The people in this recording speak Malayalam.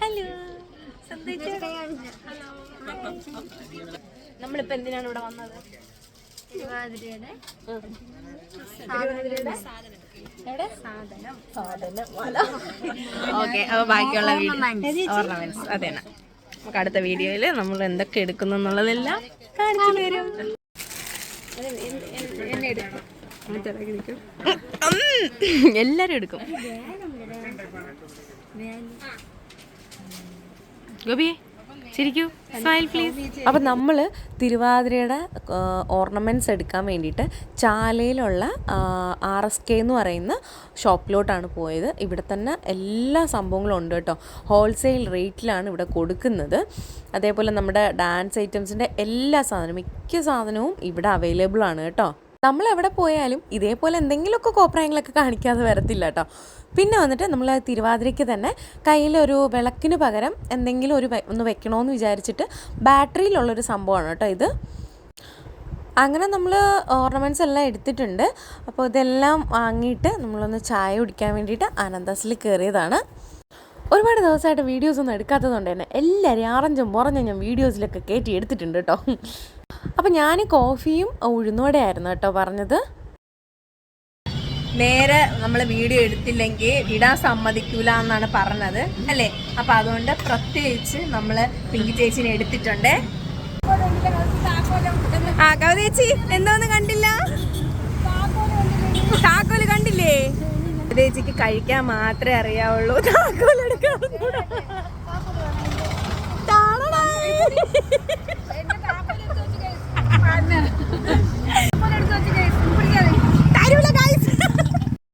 ഹലോ നമ്മളിപ്പോ എന്തിനാണ് ഇവിടെ വന്നത്? തിരുവാതിരയുടെ ഓക്കെ അപ്പൊ ബാക്കിയുള്ള വീഡിയോ ഓർണമെന്റ്സ്. നമുക്ക് അടുത്ത വീഡിയോയിൽ നമ്മൾ എന്തൊക്കെ എടുക്കുന്നു എന്നുള്ളതെല്ലാം കാണിച്ചു തരും. ഉം, എല്ലാരും എടുക്കും. ഗോപി ചിരിക്കൂ. സ്മൈൽ പ്ലീസ് അപ്പം നമ്മൾ തിരുവാതിരയുടെ ഓർണമെന്റ്സ് എടുക്കാൻ വേണ്ടിയിട്ട് ചാലയിലുള്ള ആർ എസ് കെ എന്ന് പറയുന്ന ഷോപ്പിലോട്ടാണ് പോയത്. ഇവിടെ തന്നെ എല്ലാ സംഭവങ്ങളും ഉണ്ട് കേട്ടോ. ഹോൾസെയിൽ റേറ്റിലാണ് ഇവിടെ കൊടുക്കുന്നത്. അതേപോലെ നമ്മുടെ ഡാൻസ് ഐറ്റംസിന്റെ എല്ലാ സാധനവും മിക്ക സാധനവും ഇവിടെ അവൈലബിൾ ആണ് കേട്ടോ. നമ്മൾ എവിടെ പോയാലും ഇതേപോലെ എന്തെങ്കിലുമൊക്കെ കോപ്രായങ്ങളൊക്കെ കാണിക്കാതെ വരത്തില്ല കേട്ടോ. പിന്നെ വന്നിട്ട് നമ്മൾ തിരുവാതിരയ്ക്ക് തന്നെ കയ്യിലൊരു വിളക്കിന് പകരം എന്തെങ്കിലും ഒരു ഒന്ന് വെക്കണമെന്ന് വിചാരിച്ചിട്ട് ബാറ്ററിയിലുള്ളൊരു സംഭവമാണ് കേട്ടോ ഇത്. അങ്ങനെ നമ്മൾ ഓർണമെന്റ്സ് എല്ലാം എടുത്തിട്ടുണ്ട്. അപ്പോൾ ഇതെല്ലാം വാങ്ങിയിട്ട് നമ്മളൊന്ന് ചായ കുടിക്കാൻ വേണ്ടിയിട്ട് ആനന്ദാസിൽ കയറിയതാണ്. ഒരുപാട് ദിവസമായിട്ട് വീഡിയോസ് ഒന്നും എടുക്കാത്തതുകൊണ്ട് തന്നെ എല്ലാവരും ആറഞ്ചും പുറഞ്ഞും ഞാൻ വീഡിയോസിലൊക്കെ കയറ്റി എടുത്തിട്ടുണ്ട് കേട്ടോ. അപ്പം ഞാൻ കോഫിയും ഉഴുന്നോടെയായിരുന്നു കേട്ടോ പറഞ്ഞത്. നേരെ നമ്മൾ വീഡിയോ എടുത്തില്ലെങ്കിൽ വിടാൻ സമ്മതിക്കൂല എന്നാണ് പറഞ്ഞത് അല്ലേ? അപ്പം അതുകൊണ്ട് പ്രത്യേകിച്ച് നമ്മൾ പിങ്കി ചേച്ചിനെ എടുത്തിട്ടുണ്ട്. ആ കവിത ചേച്ചി എന്തോന്ന് കണ്ടില്ല? താക്കോൽ കണ്ടില്ലേ? ചേച്ചിക്ക് കഴിക്കാൻ മാത്രമേ അറിയാവുള്ളൂ. താക്കോൽ